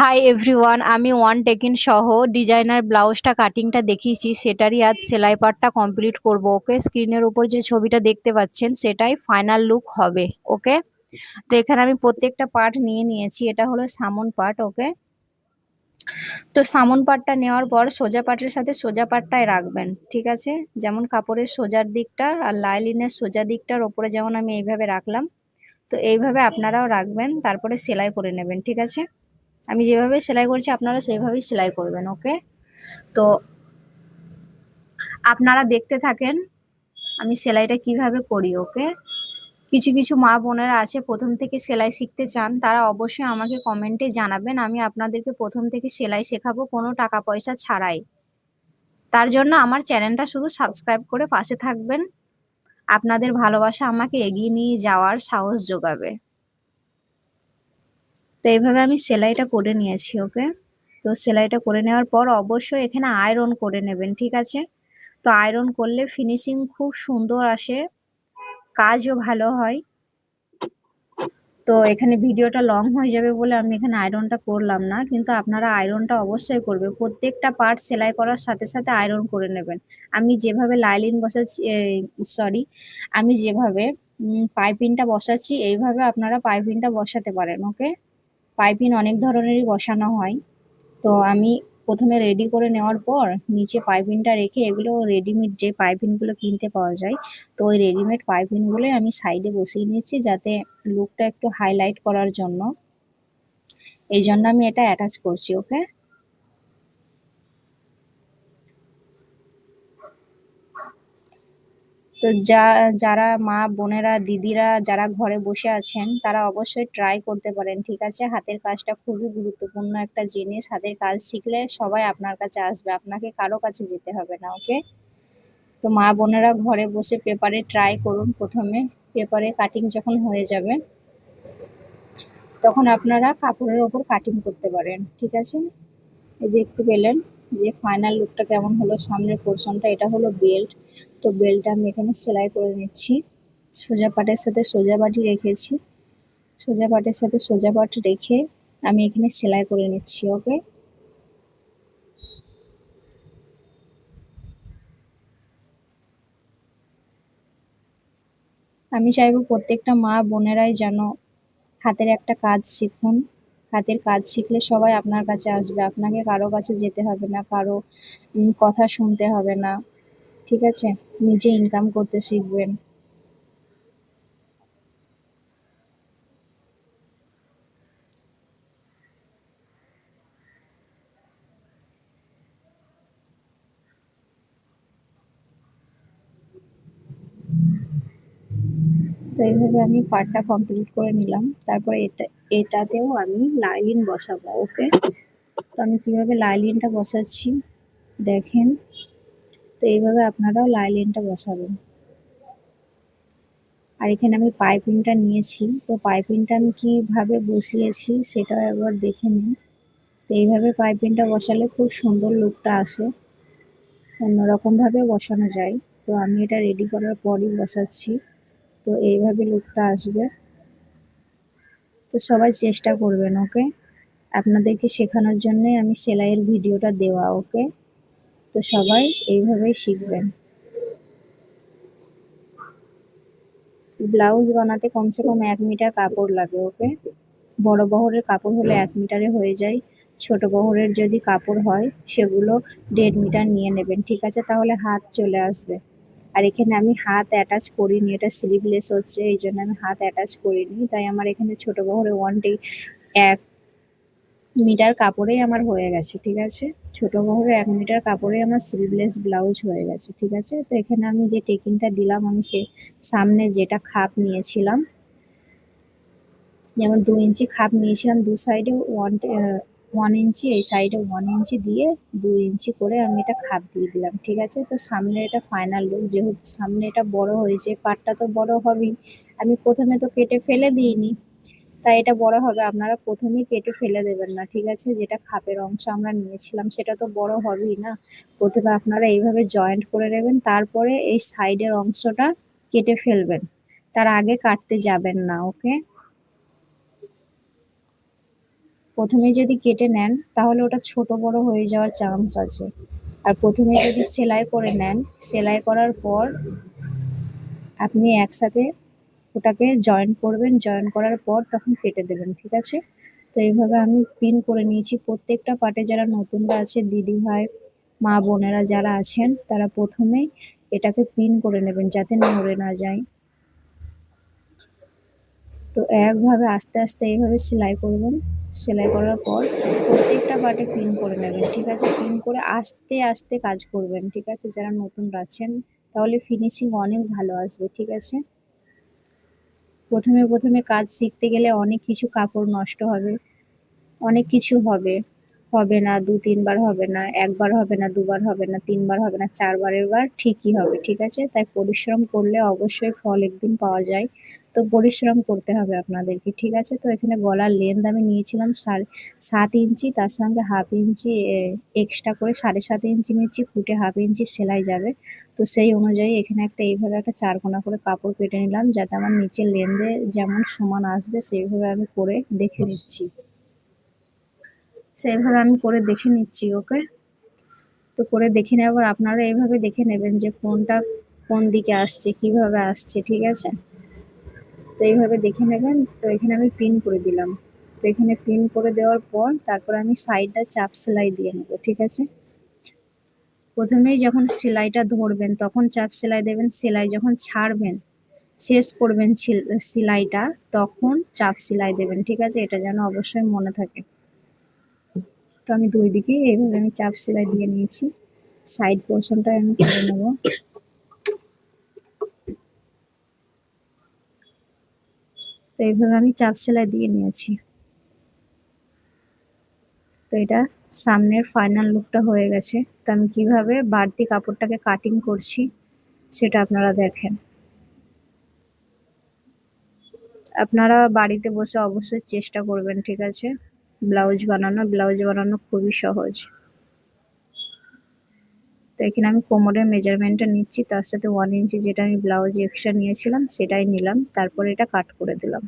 High everyone আমি one টেকিন সহ ডিজাইনার ব্লাউজটা কাটিংটা দেখিয়েছি। সেটারই আজ সেলাই পার্টটা কমপ্লিট করব ওকে স্ক্রিনের উপর যে ছবিটা দেখতে পাচ্ছেন, সেটাই ফাইনাল লুক হবে ওকে তো এখানে আমি প্রত্যেকটা পার্ট নিয়ে নিয়েছি। এটা হলো সামন পার্ট ওকে তো সামন পাটটা নেওয়ার পর সোজা পাটের সাথে সোজা পাটটাই রাখবেন, ঠিক আছে? যেমন কাপড়ের সোজার দিকটা আর লাইলিনের সোজা দিকটার ওপরে যেমন আমি এইভাবে রাখলাম, তো এইভাবে আপনারাও রাখবেন, তারপরে সেলাই করে নেবেন, ঠিক আছে? আমি যেভাবে সেলাই করছি, আপনারা সেভাবেই সেলাই করবেন, ওকে? তো আপনারা দেখতে থাকেন আমি সেলাইটা কীভাবে করি, ওকে? কিছু কিছু মা বোনেরা আছে, প্রথম থেকে সেলাই শিখতে চান, তারা অবশ্যই আমাকে কমেন্টে জানাবেন, আমি আপনাদেরকে প্রথম থেকে সেলাই শেখাবো, কোনো টাকা পয়সা ছাড়াই। তার জন্য আমার চ্যানেলটা শুধু সাবস্ক্রাইব করে পাশে থাকবেন, আপনাদের ভালোবাসা আমাকে এগিয়ে নিয়ে যাওয়ার সাহস যোগাবে। তো এইভাবে আমি সেলাইটা করে নিয়েছি, ওকে? তো সেলাইটা করে নেওয়ার পর অবশ্যই এখানে আয়রন করে নেবেন, ঠিক আছে? তো আয়রন করলে ফিনিশিং খুব সুন্দর আসে, কাজও ভালো হয়। তো এখানে ভিডিওটা লং হয়ে যাবে বলে আমি এখানে আয়রনটা করলাম না, কিন্তু আপনারা আয়রনটা অবশ্যই করবে। প্রত্যেকটা পার্ট সেলাই করার সাথে সাথে আয়রন করে নেবেন। আমি যেভাবে লাইলিন বসাচ্ছি সরি আমি যেভাবে পাইপিংটা বসাচ্ছি, এইভাবে আপনারা পাইপিংটা বসাতে পারেন, ওকে? পাইপিং অনেক ধরনেরই বসানো হয়। তো আমি প্রথমে রেডি করে নেওয়ার পর নিচে পাইপিংটা রেখে এগুলো রেডিমেড যে পাইপিংগুলো কিনতে পাওয়া যায়, তো ওই রেডিমেড পাইপিংগুলোই আমি সাইডে বসিয়ে নিচ্ছি যাতে লুকটা একটু হাইলাইট করার জন্য। এই জন্য আমি এটা অ্যাটাচ করছি ওকে তো যা, যারা মা, বোনেরা, দিদিরা যারা ঘরে বসে আছেন, তারা অবশ্যই ট্রাই করতে পারেন, ঠিক আছে? হাতের কাজটা খুবই গুরুত্বপূর্ণ একটা জিনিস। হাতের কাজ শিখলে সবাই আপনার কাছে আসবে, আপনাকে কারও কাছে যেতে হবে না ওকে তো মা, বোনেরা ঘরে বসে পেপারে ট্রাই করুন প্রথমে। পেপারে কাটিং যখন হয়ে যাবে, তখন আপনারা কাপড়ের ওপর কাটিং করতে পারেন, ঠিক আছে? দেখতে পেলেন। যে ফাইনাল লুকটা কেমন হলো, সামনের পোর্শনটা এটা হলো বেল্ট তো বেল্টটা আমি এখানে সেলাই করে নিচ্ছি। সোজা পাটের সাথে সোজা বাটি রেখেছি। সোজা পাটের সাথে সোজা পাট রেখে আমি এখানে সেলাই করে নিচ্ছি ওকে আমি চাইব প্রত্যেকটা মা বোনেরাই যেন হাতের একটা কাজ শিখুন। হাতের কাজ শিখলে সবাই আপনার কাছে আসবে। আপনাকে কারও কাছে যেতে হবে না, কারও কথা শুনতে হবে না। ঠিক আছে? নিজে ইনকাম করতে শিখবেন তো এইভাবে আমি পার্টটা কমপ্লিট করে নিলাম। তারপরে এটা, এটাতেও আমি লাইলিন বসাবো, ওকে? তো আমি কীভাবে লাইলিনটা বসাচ্ছি? দেখেন। তো এইভাবে আপনারাও লাইলিনটা বসাবেন। আর এখানে আমি পাইপিংটা নিয়েছি। তো পাইপিংটা আমি কীভাবে বসিয়েছি সেটাও একবার দেখে নিই তো এইভাবে পাইপিংটা বসালে খুব সুন্দর লুকটা আসে। অন্যরকমভাবে বসানো যায়। তো আমি এটা রেডি করার পরই বসাচ্ছি। তো এইভাবে লুকটা আসবে। তো সবাই চেষ্টা করবেন, ওকে? আপনাদেরকে শেখানোর জন্যই আমি সেলাইয়ের ভিডিওটা দেওয়া, ওকে? তো সবাই এইভাবেই শিখবেন। ব্লাউজ বানাতে কমসে কম এক মিটার কাপড় লাগে, ওকে? বড় বহরের কাপড় হলে এক মিটারে হয়ে যায়। ছোট বহরের যদি কাপড় হয়, সেগুলো দেড় মিটার নিয়ে নেবেন, ঠিক আছে? তাহলে হাত চলে আসবে। আর এখানে আমি হাত অ্যাটাচ করিনি, এটা স্লিভলেস হচ্ছে, এই জন্য আমি হাত অ্যাটাচ করিনি। তাই আমার এখানে ছোট বহরে ওয়ান ডে এক মিটার কাপড়েই আমার হয়ে গেছে, ঠিক আছে? ছোট বহরে এক মিটার কাপড়ে আমার স্লিভলেস ব্লাউজ হয়ে গেছে, ঠিক আছে? তো এখানে আমি যে টেকিংটা দিলাম, আমি সে সামনে যেটা খাপ নিয়েছিলাম, যেমন দু ইঞ্চি খাপ নিয়েছিলাম, দু সাইডে ওয়ান ওয়ান ইঞ্চি এই সাইডে ওয়ান ইঞ্চি দিয়ে দু ইঞ্চি করে আমি এটা খাপ দিয়ে দিলাম, ঠিক আছে? তো সামনে এটা ফাইনাল লুক যেহেতু সামনে এটা বড় হয়েছে, পাটটা তো বড় হবেই। আমি প্রথমে তো কেটে ফেলে দিইনি, তাই এটা বড় হবে। আপনারা প্রথমেই কেটে ফেলে দেবেন না, ঠিক আছে? যেটা খাপের অংশ আমরা নিয়েছিলাম, সেটা তো বড় হবেই না। প্রথমে আপনারা এইভাবে জয়েন্ট করে নেবেন, তারপরে এই সাইডের অংশটা কেটে ফেলবেন। তার আগে কাটতে যাবেন না ওকে তো প্রথমে যদি কেটে নেন, তাহলে ওটা ছোট বড় হয়ে যাওয়ার চান্স আছে। আর প্রথমে যদি সেলাই করে নেন, সেলাই করার পর আপনি একসাথে ওটাকে জয়েন করবেন জয়েন করার পর তখন কেটে দেবেন, ঠিক আছে? তো এইভাবে আমি পিন করে নিয়েছি। প্রত্যেকটা পার্টে যারা নতুনরা আছে, দিদি ভাই, মা বোনেরা যারা আছেন, তারা প্রথমেই এটাকে পিন করে নেবেন যাতে নড়ে না যায়। তো একভাবে আস্তে আস্তে এইভাবে সেলাই করবেন। সেলাই করার পর প্রত্যেকটা পার্টে পিন করে নেবেন, ঠিক আছে? পিন করে আস্তে আস্তে কাজ করবেন, ঠিক আছে? যারা নতুন আছেন, তাহলে ফিনিশিং অনেক ভালো আসবে, ঠিক আছে? প্রথমে প্রথমে কাজ শিখতে গেলে অনেক কিছু কাপড় নষ্ট হবে, অনেক কিছু হবে। হবে না, দু তিনবার হবে না, একবার হবে না, দুবার হবে না, তিনবার হবে না, চারবারের বার ঠিকই হবে, ঠিক আছে? তাই পরিশ্রম করলে অবশ্যই ফল একদিন পাওয়া যায়। তো পরিশ্রম করতে হবে আপনাদেরকে, ঠিক আছে? তো এখানে গলার লেন্থ আমি নিয়েছিলাম সাড়ে সাত ইঞ্চি, তার সঙ্গে হাফ ইঞ্চি এক্সট্রা করে সাড়ে সাত ইঞ্চি নিয়েছি, ফুটে হাফ ইঞ্চি সেলাই যাবে। তো সেই অনুযায়ী এখানে একটা এইভাবে একটা চারকোনা করে কাপড় কেটে নিলাম, যাতে আমার নিচের লেন্থে যেমন সমান আসবে, সেইভাবে আমি করে দেখে নিচ্ছি। সেইভাবে আমি করে দেখে নিচ্ছি, ওকে? তো করে দেখে নেওয়ার আপনারা এইভাবে দেখে নেবেন যে কোনটা কোন দিকে আসছে, কীভাবে আসছে, ঠিক আছে? তো এইভাবে দেখে নেবেন, তো এখানে আমি পিন করে দিলাম। তো এখানে পিন করে দেওয়ার পর তারপর আমি সাইডটা চাপ সেলাই দিয়ে নেব, ঠিক আছে? প্রথমেই যখন সেলাইটা ধরবেন, তখন চাপ সেলাই দেবেন, সেলাই যখন ছাড়বেন, শেষ করবেন সেলাইটা, তখন চাপ সেলাই দেবেন, ঠিক আছে? এটা যেন অবশ্যই মনে থাকে। তো আমি দুই দিকে এইভাবে আমি চাপ সেলাই দিয়ে নিয়েছি। সাইড পোর্শনটা আমি করে নেব। তো এইভাবে আমি চাপ সেলাই দিয়ে নিয়েছি। তো এটা সামনের ফাইনাল লুকটা হয়ে গেছে। তো আমি কীভাবে বাড়তি কাপড়টাকে কাটিং করছি সেটা আপনারা দেখেন। আপনারা বাড়িতে বসে অবশ্যই চেষ্টা করবেন, ঠিক আছে? ব্লাউজ বানানো ব্লাউজ বানানো খুবই সহজ। তো এখানে আমি কোমরের মেজারমেন্টটা নিচ্ছি, তার সাথে ওয়ান ইঞ্চি যেটা আমি ব্লাউজ এক্সট্রা নিয়েছিলাম, সেটাই নিলাম, তারপর এটা কাট করে দিলাম।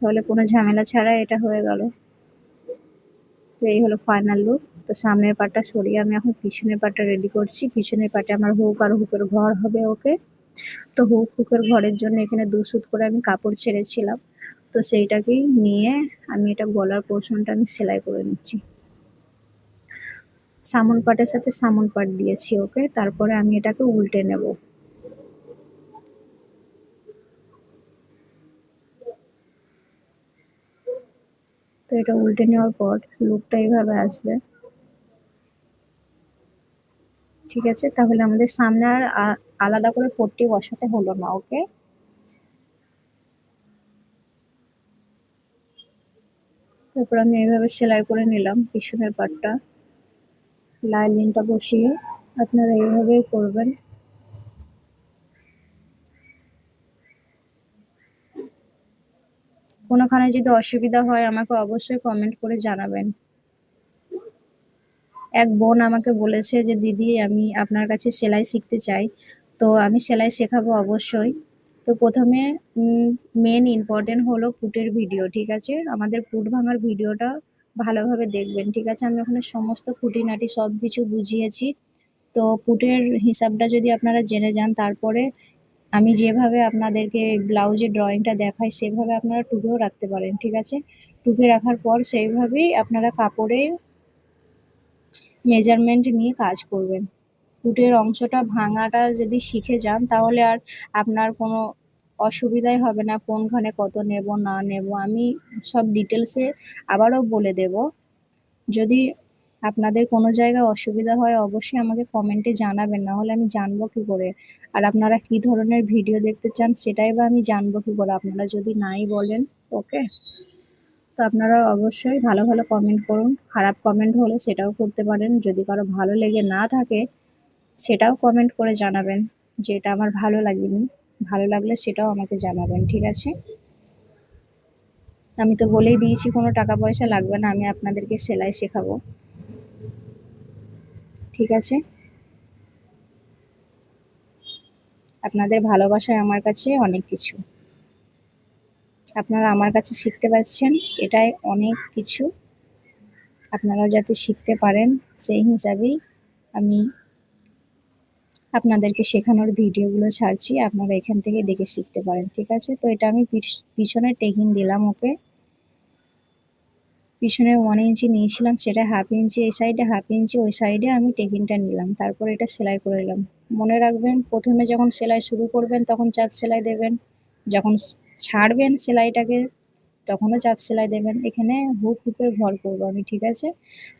তাহলে কোনো ঝামেলা ছাড়া এটা হয়ে গেল। তো এই হলো ফাইনাল লুক তো সামনের পাটটা সরিয়ে আমি এখন পিছনের পাটটা রেডি করছি। পিছনের পাটে আমার হুক আর হুকের ঘর হবে ওকে। তো হুক হুকের ঘরের জন্য এখানে দু সুত করে আমি কাপড় ছেড়েছিলাম। তো সেইটাকেই নিয়ে আমি এটা গলার পোর্শনটা আমি সেলাই করে নিচ্ছি। সামন পাটের সাথে সামন পাট দিয়েছি ওকে, তারপরে আমি এটাকে উল্টে নেব। তো এটা উল্টে নেওয়ার পর লুকটা এইভাবে আসবে। ঠিক আছে, তাহলে আমাদের সামনে আর আলাদা করে পট্টি বসাতে হলো না, ওকে? তারপর আমি এইভাবে সেলাই করে নিলাম পিছনের পাটটা। লাইলিনটা বসিয়ে আপনারা এইভাবেই করবেন। কোনোখানে যদি অসুবিধা হয় আমাকে অবশ্যই কমেন্ট করে জানাবেন। এক বোন আমাকে বলেছে যে, দিদি, আমি আপনার কাছে সেলাই শিখতে চাই। তো আমি সেলাই শেখাবো অবশ্যই। তো প্রথমে মেন ইম্পর্টেন্ট হলো পুটের ভিডিও ঠিক আছে? আমাদের পুট ভাঙার ভিডিওটা ভালোভাবে দেখবেন, ঠিক আছে? আমি ওখানে সমস্ত খুঁটিনাটি সব কিছু বুঝিয়েছি। তো পুটের হিসাবটা যদি আপনারা জেনে যান, তারপরে আমি যেভাবে আপনাদেরকে ব্লাউজের ড্রয়িংটা দেখাই, সেভাবে আপনারা টুকেও রাখতে পারেন, ঠিক আছে? টুকে রাখার পর সেইভাবেই আপনারা কাপড়ে মেজারমেন্ট নিয়ে কাজ করবেন। পুটের অংশটা ভাঙাটা যদি শিখে যান, তাহলে আর আপনার কোনো অসুবিধাই হবে না, কোনখানে কত নেব, না নেব। আমি সব ডিটেলসে আবারও বলে দেব। যদি আপনাদের কোনো জায়গায় অসুবিধা হয়, অবশ্যই আমাকে কমেন্টে জানাবেন। না হলে আমি জানব কী করে? আর আপনারা কী ধরনের ভিডিও দেখতে চান, সেটাই বা আমি জানব কী করে? আপনারা যদি নাই বলেন, ওকে? তো আপনারা অবশ্যই ভালো ভালো কমেন্ট করুন। খারাপ কমেন্ট হলে সেটাও করতে পারেন। যদি কারও ভালো লেগে না থাকে সেটাও কমেন্ট করে জানাবেন যে এটা আমার ভালো লাগেনি। ভালো লাগলে সেটাও আমাকে জানাবেন, ঠিক আছে? আমি তো বলেই দিয়েছি, কোনো টাকা পয়সা লাগবে না, আমি আপনাদেরকে সেলাই শেখাবো। ঠিক আছে? আপনাদের ভালোবাসায় আমার কাছে অনেক কিছু। আপনারা আমার কাছে শিখতে পারছেন, এটাই অনেক কিছু। আপনারা যাতে শিখতে পারেন, সেই হিসাবেই আমি আপনাদেরকে শেখানোর ভিডিওগুলো ছাড়ছি, আপনারা এখান থেকে দেখে শিখতে পারেন, ঠিক আছে? তো এটা আমি পিছনে টেকিং দিলাম ওকে। পিছনে ওয়ান ইঞ্চি নিয়েছিলাম, সেটা হাফ ইঞ্চি এই সাইডে হাফ ইঞ্চি ওই সাইডে আমি টেকিংটা নিলাম, তারপর এটা সেলাই করে নিলাম মনে রাখবেন, প্রথমে যখন সেলাই শুরু করবেন, তখন চাপ সেলাই দেবেন, যখন ছাড়বেন সেলাইটাকে তখনও চাপ সেলাই দেবেন। এখানে হুক হুকের ভর করব আমি, ঠিক আছে?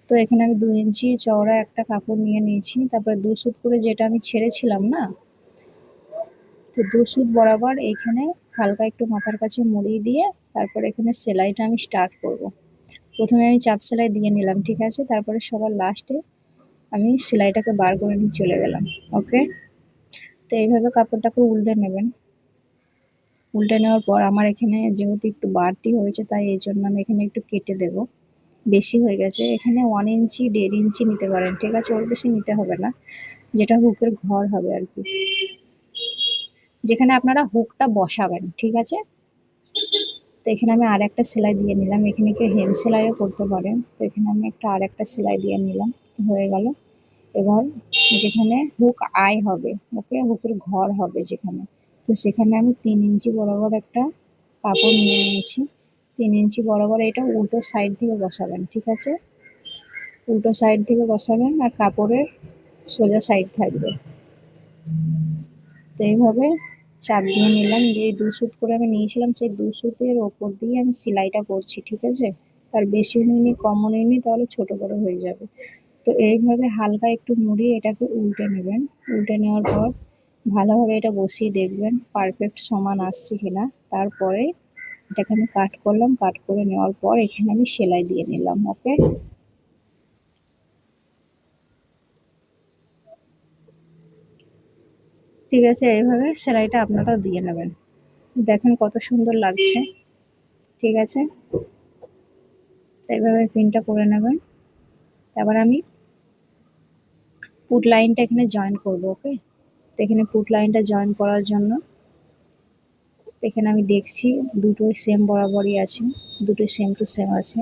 তো এখানে আমি দু ইঞ্চি চওড়া একটা কাপড় নিয়ে নিয়েছি। তারপরে দু সুত করে যেটা আমি ছেড়েছিলাম না, তো দু সুত বরাবর এইখানে হালকা একটু মাথার কাছে মুড়িয়ে দিয়ে তারপর এখানে সেলাইটা আমি স্টার্ট করব। প্রথমে আমি চাপ সেলাই দিয়ে নিলাম, ঠিক আছে? তারপরে সবার লাস্টে আমি সেলাইটাকে বার করে নিয়ে চলে গেলাম ওকে তো এইভাবে কাপড়টাকে উল্টে নেবেন। উল্টে নেওয়ার পর আমার এখানে যেহেতু একটু বাড়তি হয়েছে, তাই এই জন্য আমি এখানে একটু কেটে দেব। বেশি হয়ে গেছে। এখানে ওয়ান ইঞ্চি দেড় ইঞ্চি নিতে পারেন। ঠিক আছে, ওর বেশি নিতে হবে না। যেটা হুকের ঘর হবে আর কি। যেখানে আপনারা হুকটা বসাবেন, ঠিক আছে? তো এখানে আমি আর একটা সেলাই দিয়ে নিলাম। এখানে কেউ হেম সেলাইও করতে পারেন। তো এখানে আমি একটা আর একটা সেলাই দিয়ে নিলাম। হয়ে গেল। এবার যেখানে হুক আয় হবে, ওকে হুকের ঘর হবে যেখানে। তো সেখানে আমি তিন ইঞ্চি বরাবর একটা কাপড় নিয়ে নিয়েছি। তিন ইঞ্চি বরাবর এটা উল্টো সাইড থেকে বসাবেন, ঠিক আছে? উল্টো সাইড থেকে বসাবেন আর কাপড়ের সোজা সাইড থাকবে। তো এইভাবে চাপ দিয়ে নিলাম যে দু সুত করে আমি নিয়েছিলাম সেই দু সুতের ওপর দিয়ে আমি সেলাইটা করছি, ঠিক আছে? তার বেশিও নিইনি কমও নিইনি তাহলে ছোট বড় হয়ে যাবে। তো এইভাবে হালকা একটু মুড়িয়ে এটাকে উল্টে নেবেন। উল্টে নেওয়ার পর ভালোভাবে এটা বসিয়ে দেখবেন পারফেক্ট সমান আসছে কিনা। তারপরে এটাকে আমি কাট করলাম কাট করে নেওয়ার পর এখানে আমি সেলাই দিয়ে নিলাম ওকে ঠিক আছে, এইভাবে সেলাইটা আপনারা দিয়ে নেবেন। দেখেন কত সুন্দর লাগছে। ঠিক আছে? এইভাবে পিনটা করে নেবেন। তারপর আমি পুট লাইনটা এখানে জয়েন করব ওকে তো এখানে পুট লাইনটা জয়েন করার জন্য। এখানে আমি দেখছি দুটোই সেম বরাবরই আছে, দুটোই সেম টু সেম আছে।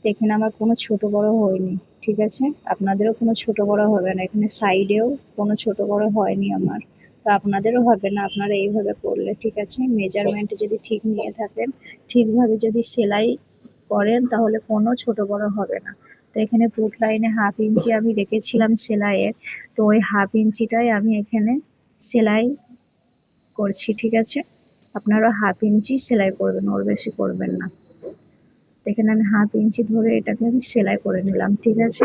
তো এখানে আমার কোনো ছোট বড় হয়নি, ঠিক আছে? আপনাদেরও কোনো ছোট বড় হবে না, এখানে সাইডেও কোনো ছোট বড় হয়নি আমার। তো আপনাদেরও হবে না, আপনারা এইভাবে করলে, ঠিক আছে? মেজারমেন্ট যদি ঠিক নিয়ে থাকেন, ঠিকভাবে যদি সেলাই করেন, তাহলে কোনো ছোট বড় হবে না। তো এখানে পুট লাইনে হাফ ইঞ্চি আমি রেখেছিলাম সেলাইয়ের। তো ওই হাফ ইঞ্চিটাই আমি এখানে সেলাই করছি, ঠিক আছে? আপনারা হাফ ইঞ্চি সেলাই করবেন, ওর বেশি করবেন না। এখানে আমি হাফ ইঞ্চি ধরে এটাকে আমি সেলাই করে নিলাম, ঠিক আছে?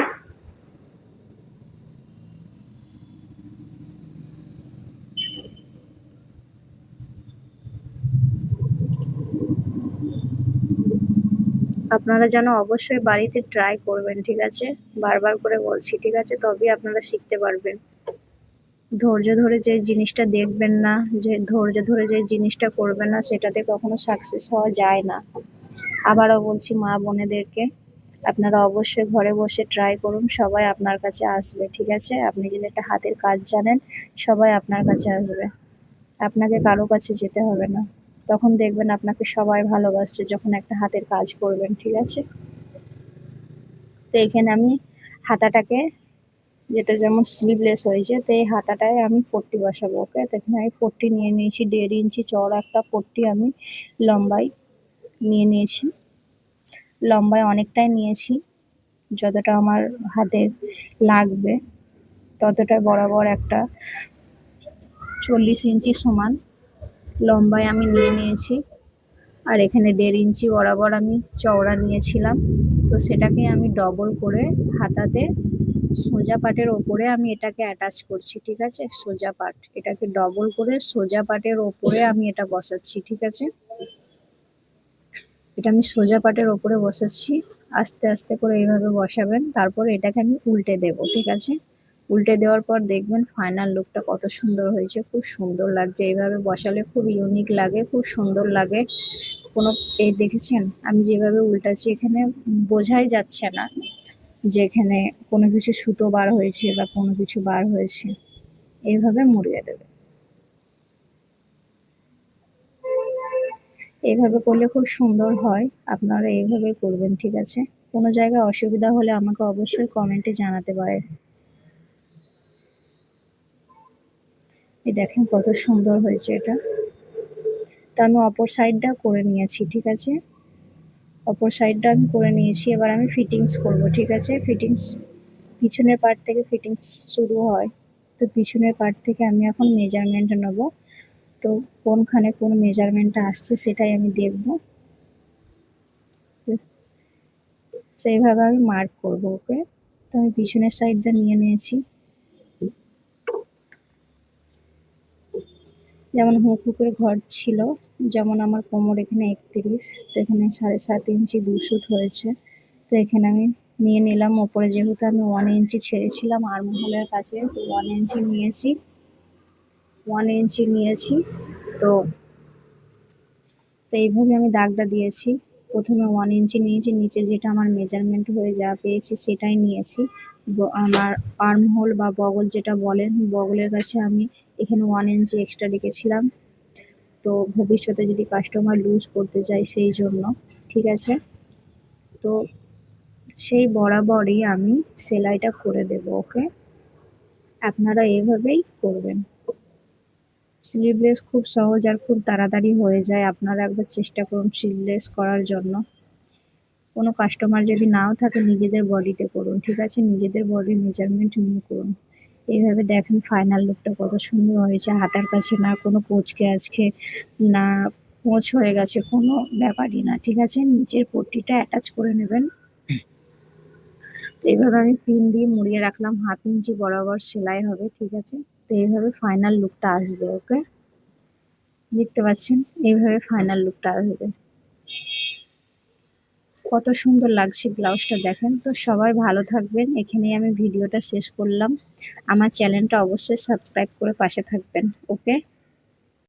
আপনারা যেন অবশ্যই বাড়িতে ট্রাই করবেন, ঠিক আছে? বারবার করে বলছি, ঠিক আছে? তবেই আপনারা শিখতে পারবেন। ধৈর্য ধরে যে জিনিসটা দেখবেন না, যে ধৈর্য ধরে যে জিনিসটা করবেন না, সেটাতে কখনো সাকসেস হওয়া যায় না। আবারও বলছি মা বোনেদেরকে, আপনারা অবশ্যই ঘরে বসে ট্রাই করুন, সবাই আপনার কাছে আসবে, ঠিক আছে? আপনি যদি একটা হাতের কাজ জানেন, সবাই আপনার কাছে আসবে। আপনাকে কারও কাছে যেতে হবে না। তখন দেখবেন আপনাকে সবাই ভালোবাসছে যখন একটা হাতের কাজ করবেন, ঠিক আছে? তো এখানে আমি হাতাটাকে, যেটা যেমন স্লিভলেস হয়েছে, তো এই হাতাটায় আমি পট্টি বসাবো, ওকে? তো এখানে আমি পট্টি নিয়ে নিয়েছি, দেড় ইঞ্চি চড়া একটা পট্টি আমি লম্বাই নিয়ে নিয়েছি। লম্বায় অনেকটাই নিয়েছি, যতটা আমার হাতে লাগবে, ততটা বরাবর একটা চল্লিশ ইঞ্চি সমান লম্বায় আমি নিয়ে নিয়েছি। আর এখানে দেড় ইঞ্চি বরাবর আমি চওড়া নিয়েছিলাম। তো সেটাকে আমি ডবল করে হাতাতে সোজা পাটের ওপরে আমি এটাকে অ্যাটাচ করছি, ঠিক আছে? সোজা পাট। এটাকে ডবল করে সোজা পাটের ওপরে আমি এটা বসাচ্ছি, ঠিক আছে? এটা আমি সোজা পাটের ওপরে বসাচ্ছি। আস্তে আস্তে করে এইভাবে বসাবেন। তারপর এটাকে আমি উল্টে দেব, ঠিক আছে? উল্টে দেওয়ার পর দেখবেন ফাইনাল লুকটা কত সুন্দর হয়েছে, খুব সুন্দর লাগছে। এইভাবে বসালে খুব ইউনিক লাগে, খুব সুন্দর লাগে। কোনো এই দেখেছেন? আমি যেভাবে উল্টাচ্ছি, এখানে বোঝাই যাচ্ছে না যে এখানে কোনো কিছু সুতো বার হয়েছে বা কোনো কিছু বার হয়েছে। এইভাবে মুড়িয়ে দেবে। এইভাবে করলে খুব সুন্দর হয়, আপনারা এইভাবে করবেন, ঠিক আছে? কোনো জায়গায় অসুবিধা হলে আমাকে অবশ্যই কমেন্টে জানাতে পারে এই দেখেন কত সুন্দর হয়েছে এটা। তো আমি অপর সাইডটা করে নিয়েছি, ঠিক আছে? অপর সাইডটা আমি করে নিয়েছি, এবার আমি ফিটিংস করব, ঠিক আছে? ফিটিংস পিছনের পার্ট থেকে ফিটিংস শুরু হয়। তো পিছনের পার্ট থেকে আমি এখন মেজারমেন্ট নেব। তো কোনখানে কোন মেজারমেন্টটা আসছে সেটাই আমি দেখব। সেইভাবে আমি মার্ক করব ওকে তো আমি পিছনের সাইডটা নিয়ে নিয়েছি। যেমন হুক হুকের ঘর ছিল, যেমন আমার কোমর এখানে একত্রিশ, তো এখানে সাড়ে সাত ইঞ্চি দুশুট হয়েছে। তো এখানে আমি নিয়ে নিলাম, ওপরে যেহেতু আমি ওয়ান ইঞ্চি ছেড়েছিলাম আরমহলের কাছে, তো ওয়ান ইঞ্চি নিয়েছি ওয়ান ইঞ্চি নিয়েছি, তো তো এইভাবে আমি দাগটা দিয়েছি। প্রথমে ওয়ান ইঞ্চি নিয়েছি, নিচে যেটা আমার মেজারমেন্ট হয়ে যা পেয়েছি সেটাই নিয়েছি। আমার আর্ম হোল বা বগল যেটা বলেন, বগলের কাছে আমি এখানে ওয়ান ইঞ্চি এক্সট্রা রেখেছিলাম। তো ভবিষ্যতে যদি কাস্টমার লুজ করতে চাই সেই জন্য, ঠিক আছে? তো সেই বরাবরই আমি সেলাইটা করে দেব, ওকে? আপনারা এভাবেই করবেন। স্লিভলেস খুব সহজ আর খুব তাড়াতাড়ি হয়ে যায়। আপনারা একবার চেষ্টা করুন স্লিভলেস করার জন্য। কোনো কাস্টমার যদি নাও থাকে, নিজেদের বডিতে করুন, ঠিক আছে? নিজেদের বডির মেজারমেন্ট নিয়ে করুন। এইভাবে দেখেন ফাইনাল লুকটা কত সুন্দর হয়েছে। হাতার কাছে না কোনো কোচকে আজকে, না কোচ হয়ে গেছে, কোনো ব্যাপারই না, ঠিক আছে? নিচের পট্টিটা অ্যাটাচ করে নেবেন। তো এইভাবে আমি পিন দিয়ে মুড়িয়ে রাখলাম, হাফ ইঞ্চি বরাবর সেলাই হবে, ঠিক আছে? তো এইভাবে ফাইনাল লুকটা আসবে ওকে দেখতে পাচ্ছেন? এইভাবে ফাইনাল লুকটা আসবে। কত সুন্দর লাগছে ব্লাউজটা দেখেন। তো সবাই ভালো থাকবেন। এখানেই আমি ভিডিওটা শেষ করলাম। আমার চ্যানেলটা অবশ্যই সাবস্ক্রাইব করে পাশে থাকবেন। ওকে?